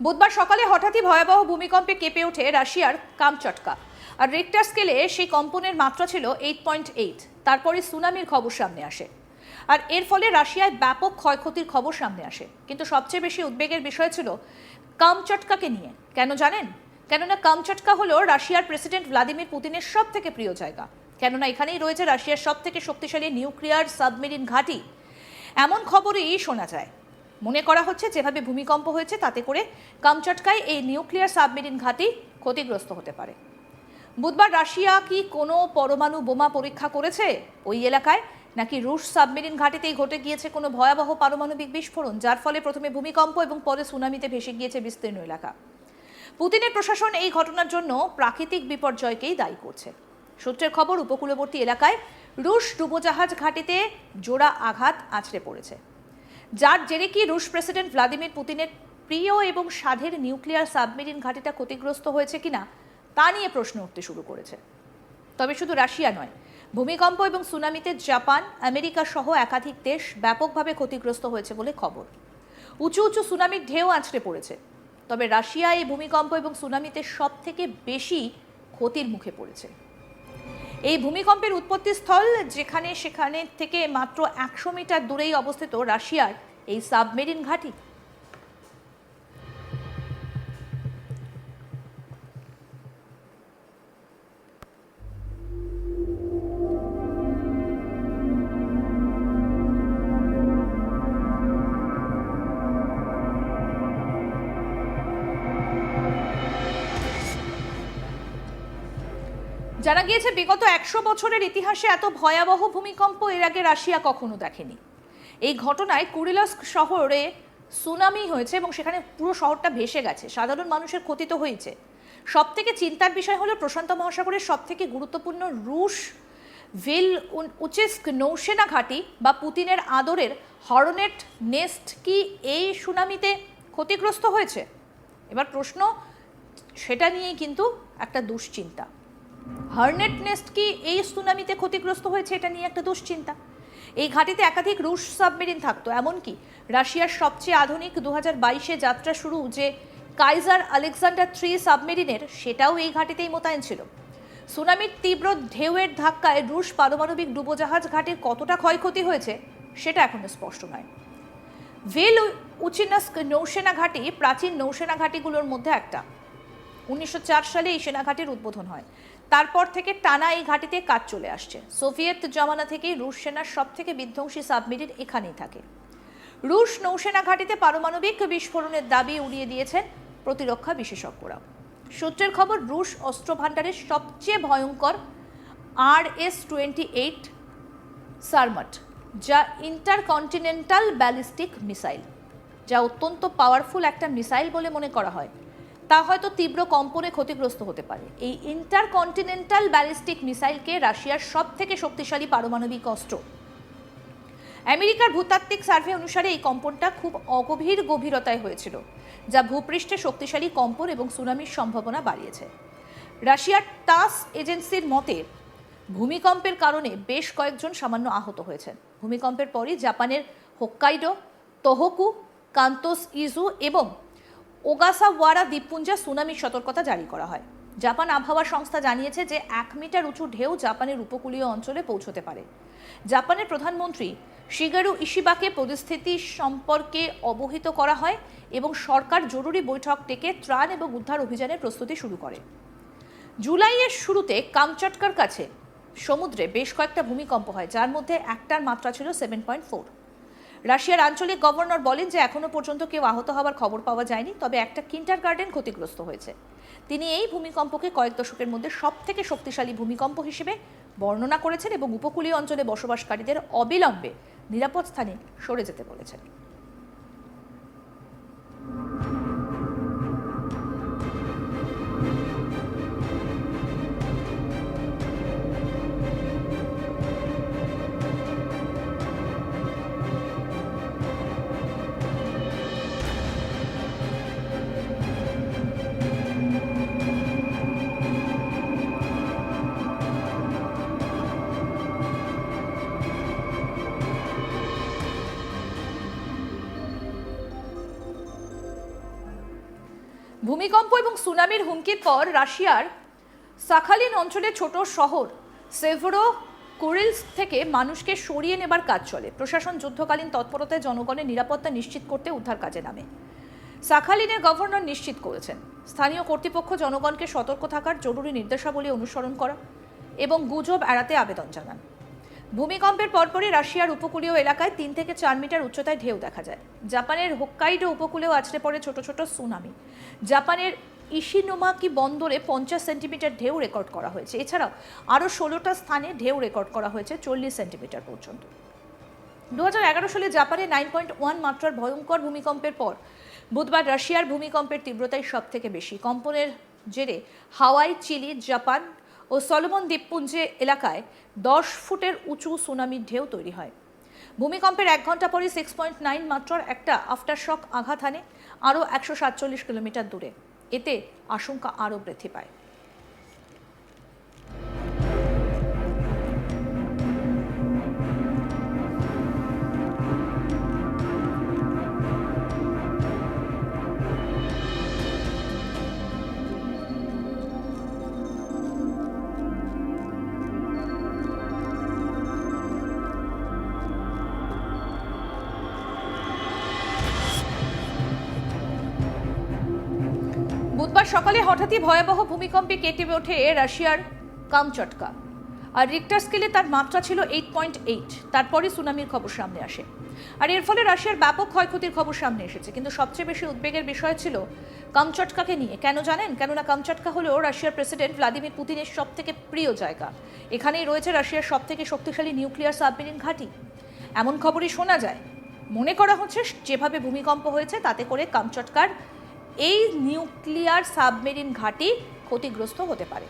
বুধবার সকালে হঠাৎই ভয়াবহ ভূমিকম্পে কেঁপে ওঠে রাশিয়ার কামচটকা। আর রিক্টার স্কেলে সেই কম্পনের মাত্রা ছিল এইট পয়েন্ট এইট তারপরে সুনামির খবর সামনে আসে। আর এর ফলে রাশিয়ায় ব্যাপক ক্ষয়ক্ষতির খবর সামনে আসে। কিন্তু সবচেয়ে বেশি উদ্বেগের বিষয় ছিল কামচটকাকে নিয়ে। কেন জানেন? কেননা কামচটকা হলো রাশিয়ার প্রেসিডেন্ট ভ্লাদিমির পুতিনের সব থেকে প্রিয় জায়গা। কেননা এখানেই রয়েছে রাশিয়ার সব থেকে শক্তিশালী নিউক্লিয়ার সাবমেরিন ঘাঁটি। এমন খবরই শোনা যায়। মনে করা হচ্ছে যেভাবে ভূমিকম্প হয়েছে তাতে করে কামচটকায় এই নিউক্লিয়ার সাবমেরিন ঘাঁটি ক্ষতিগ্রস্ত হতে পারে। বুধবার রাশিয়া কি কোনো পরমাণু বোমা পরীক্ষা করেছে ওই এলাকায়, নাকি রুশ সাবমেরিন ঘাঁটিতেই ঘটে গিয়েছে কোনো ভয়াবহ পারমাণবিক বিস্ফোরণ, যার ফলে প্রথমে ভূমিকম্প এবং পরে সুনামিতে ভেসে গিয়েছে বিস্তীর্ণ এলাকা? পুতিনের প্রশাসন এই ঘটনার জন্য প্রাকৃতিক বিপর্যয়কেই দায়ী করছে। সূত্রের খবর, উপকূলবর্তী এলাকায় রুশ ডুবোজাহাজ ঘাঁটিতে জোড়া আঘাত আছড়ে পড়েছে। যার জেরে কি রুশ প্রেসিডেন্ট ভ্লাদিমির পুতিনের প্রিয় এবং স্বাধীর নিউক্লিয়ার সাবমেরিন ঘাঁটিটা ক্ষতিগ্রস্ত হয়েছে কিনা, তা নিয়ে প্রশ্ন উঠতে শুরু করেছে। তবে শুধু রাশিয়া নয়, ভূমিকম্প এবং সুনামিতে জাপান, আমেরিকা সহ একাধিক দেশ ব্যাপকভাবে ক্ষতিগ্রস্ত হয়েছে বলে খবর। উঁচু উঁচু সুনামির ঢেউ আছড়ে পড়েছে। তবে রাশিয়া এই ভূমিকম্প এবং সুনামিতে সব থেকে বেশি ক্ষতির মুখে পড়েছে। এই ভূমিকম্পের উৎপত্তি স্থল যেখানে সেখানে থেকে মাত্র একশো মিটার দূরেই অবস্থিত রাশিয়ার এই সাবমেরিন ঘাঁটি। জানা গিয়েছে, বিগত একশো বছরের ইতিহাসে এত ভয়াবহ ভূমিকম্প এর আগে রাশিয়া কখনো দেখেনি। এই ঘটনায় কুরিলস্ক শহরে সুনামি হয়েছে এবং সেখানে পুরো শহরটা ভেসে গেছে। সাধারণ মানুষের ক্ষতি তো হয়েছে। সব থেকে চিন্তার বিষয় হলো, প্রশান্ত মহাসাগরের সব থেকে গুরুত্বপূর্ণ রুশ ভিল উচেস্ক নৌসেনা ঘাঁটি বা পুতিনের আদরের হরনেট নেস্ট কি এই সুনামিতে ক্ষতিগ্রস্ত হয়েছে? এবার প্রশ্ন, সেটা নিয়েই কিন্তু একটা দুশ্চিন্তা। হার্নেট নেস্ট কি এই সুনামিতে ক্ষতিগ্রস্ত হয়েছে এটা নিয়ে একটা দুশ্চিন্তা? এই ঘাটিতে একাধিক রুশ সাবমেরিন থাকতো, এমনকি রাশিয়ার সবচেয়ে আধুনিক দু হাজার বাইশে যাত্রা শুরু যে কাইজার আলেকজান্ডার থ্রি সাবমেরিনের, সেটাও এই ঘাটিতেই মোতায়েন ছিল। সুনামির তীব্র ঢেউয়ের ধাক্কায় রুশ পারমাণবিক ডুবোজাহাজ ঘাটির কতটা ক্ষয়ক্ষতি হয়েছে, সেটা এখনও স্পষ্ট নয়। ভেল উচিনাস্ক নৌসেনা ঘাঁটি প্রাচীন নৌসেনা ঘাঁটিগুলোর মধ্যে একটা। উনিশশো চার সালে এই সেনাঘাটির উদ্বোধন হয়। তারপর থেকে টানা এই ঘাটিতে কাজ চলে আসছে। সোভিয়েত জমানা থেকেই রুশ সেনার সব থেকে বিধ্বংসী সাবমেরিন এখানেই থাকে। রুশ নৌসেনা ঘাটিতে পারমাণবিক বিস্ফোরণের দাবি উড়িয়ে দিয়েছেন প্রতিরক্ষা বিশেষজ্ঞরা। সূত্রের খবর, রুশ অস্ত্র ভাণ্ডারের সবচেয়ে ভয়ঙ্কর R S twenty eight Sarmat, যা ইন্টারকন্টিনেন্টাল ব্যালিস্টিক মিসাইল, যা অত্যন্ত পাওয়ারফুল একটা মিসাইল বলে মনে করা হয়। তা হয়তো তীব্র কম্পনে ক্ষতিগ্রস্ত হতে পারে। এই ইন্টারকন্টিনেন্টাল ব্যালিস্টিক মিসাইলকে রাশিয়ার সব থেকে শক্তিশালী পারমাণবিক অস্ত্র। আমেরিকার ভূতাত্ত্বিক সার্ভে অনুসারে এই কম্পনটা খুব অগভীর গভীরতায় হয়েছিল, যা ভূপৃষ্ঠে শক্তিশালী কম্পন এবং সুনামির সম্ভাবনা বাড়িয়েছে। রাশিয়ার টাস এজেন্সির মতে, ভূমিকম্পের কারণে বেশ কয়েকজন সামান্য আহত হয়েছেন। ভূমিকম্পের পরই জাপানের হোক্কাইডো, তোহকু, কান্তোস, ইজু এবং ওগাসাওয়ারা দ্বীপপুঞ্জে সুনামির সতর্কতা জারি করা হয়। জাপান আবহাওয়া সংস্থা জানিয়েছে যে এক মিটার উঁচু ঢেউ জাপানের উপকূলীয় অঞ্চলে পৌঁছতে পারে। জাপানের প্রধানমন্ত্রী শিগারু ইশিবাকে পরিস্থিতি সম্পর্কে অবহিত করা হয় এবং সরকার জরুরি বৈঠক ডেকে ত্রাণ এবং উদ্ধার অভিযানের প্রস্তুতি শুরু করে। জুলাইয়ের শুরুতে কামচটকার কাছে সমুদ্রে বেশ কয়েকটা ভূমিকম্প হয়, যার মধ্যে একটার মাত্রা ছিল সেভেন পয়েন্ট ফোর রাশিয়ার আঞ্চলিক গভর্নর বলেন যে এখনও পর্যন্ত কেউ আহত হওয়ার খবর পাওয়া যায়নি, তবে একটা কিন্টার গার্ডেন ক্ষতিগ্রস্ত হয়েছে। তিনি এই ভূমিকম্পকে কয়েক দশকের মধ্যে সব থেকে শক্তিশালী ভূমিকম্প হিসেবে বর্ণনা করেছেন এবং উপকূলীয় অঞ্চলে বসবাসকারীদের অবিলম্বে নিরাপদ স্থানে সরে যেতে বলেছেন। ভূমিকম্প এবং সুনামির হুমকির পর রাশিয়ার সাখালিন অঞ্চলের ছোট শহর সেভরো কুরিলস থেকে মানুষকে সরিয়ে নেবার কাজ চলে। প্রশাসন যুদ্ধকালীন তৎপরতায় জনগণের নিরাপত্তা নিশ্চিত করতে উদ্ধার কাজে নামে। সাখালিনের গভর্নর নিশ্চিত করেছেন, স্থানীয় কর্তৃপক্ষ জনগণকে সতর্ক থাকার জরুরি নির্দেশাবলী অনুসরণ করা এবং গুজব এড়াতে আবেদন জানান। ভূমিকম্পের পরপরই রাশিয়ার উপকূলীয় এলাকায় তিন থেকে চার মিটার উচ্চতায় ঢেউ দেখা যায়। জাপানের হোক্কাইডো উপকূলেও আছড়ে পড়ে ছোট ছোট সুনামি। জাপানের ইশিনোমাকি বন্দরে পঞ্চাশ সেন্টিমিটার ঢেউ রেকর্ড করা হয়েছে? এছাড়াও আরও ষোলোটা স্থানে ঢেউ রেকর্ড করা হয়েছে চল্লিশ সেন্টিমিটার পর্যন্ত। দু এগারো সালে জাপানে নাইন পয়েন্ট ওয়ান মাত্রার ভয়ঙ্কর ভূমিকম্পের পর বুধবার রাশিয়ার ভূমিকম্পের তীব্রতাই সব থেকে বেশি। কম্পনের জেরে হাওয়াই, চিলি, জাপান ও সলোমন দ্বীপপুঞ্জে এলাকায় দশ ফুটের উঁচু সুনামির ঢেউ তৈরি হয়। ভূমিকম্পের এক ঘণ্টা পরে সিক্স পয়েন্ট নাইন মাত্রার একটা আফটারশক আঘাত হানে আরও একশো সাতচল্লিশ কিলোমিটার দূরে। এতে আশঙ্কা আরও বৃদ্ধি পায়। বুধবার সকালে হঠাৎই ভয়াবহ ভূমিকম্পে কেটে ওঠে রাশিয়ার কামচটকা। আর রিক্টার স্কেলে তার মাত্রা ছিল এইট পয়েন্ট এইট তারপরে সুনামির খবর সামনে আসে। আর এর ফলে রাশিয়ার ব্যাপক ক্ষয়ক্ষতির খবর সামনে এসেছে। কিন্তু সবচেয়ে বেশি উদ্বেগের বিষয় ছিল কামচটকাকে নিয়ে। কেন জানেন? কেননা কামচটকা হলো রাশিয়ার প্রেসিডেন্ট ভ্লাদিমির পুতিনের সব থেকে প্রিয় জায়গা। এখানেই রয়েছে রাশিয়ার সব থেকে শক্তিশালী নিউক্লিয়ার সাবমেরিন ঘাঁটি। এমন খবরই শোনা যায়। মনে করা হচ্ছে, যেভাবে ভূমিকম্প হয়েছে, তাতে করে কামচটকার এই নিউক্লিয়ার সাবমেরিন ঘাঁটি ক্ষতিগ্রস্ত হতে পারে।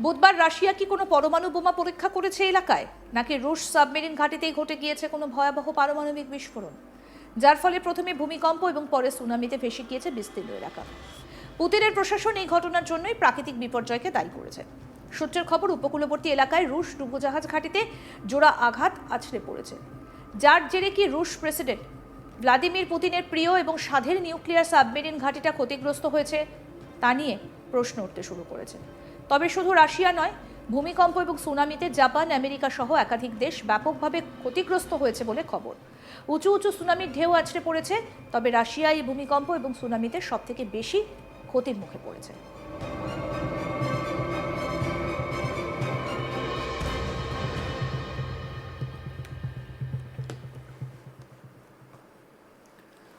বুধবার রাশিয়া কি কোনো পরমাণু বোমা পরীক্ষা করেছে এলাকায়? নাকি রুশ সাবমেরিন ঘাঁটিতেই ঘটে গিয়েছে কোনো ভয়াবহ পারমাণবিক বিস্ফোরণ? যার ফলে প্রথমে ভূমিকম্প এবং পরে সুনামিতে ভেসে গিয়েছে বিস্তীর্ণ এলাকা। পুতিনের প্রশাসন এই ঘটনার জন্যই প্রাকৃতিক বিপর্যয়কে দায়ী করেছে। সূত্রের খবর, উপকূলবর্তী এলাকায় রুশ ডুবোজাহাজ ঘাঁটিতে জোড়া আঘাত আছড়ে পড়েছে। যার জেরে কি রুশ প্রেসিডেন্ট ভ্লাদিমির পুতিনের প্রিয় এবং সাধের নিউক্লিয়ার সাবমেরিন ঘাঁটিটা ক্ষতিগ্রস্ত হয়েছে তা নিয়ে প্রশ্ন উঠতে শুরু করেছে। তবে শুধু রাশিয়া নয়, ভূমিকম্প এবং সুনামিতে জাপান, আমেরিকা সহ একাধিক দেশ ব্যাপকভাবে ক্ষতিগ্রস্ত হয়েছে বলে খবর। উঁচু উঁচু সুনামির ঢেউ আছড়ে পড়েছে, তবে রাশিয়া এই ভূমিকম্প এবং সুনামিতে সবথেকে বেশি ক্ষতির মুখে পড়েছে।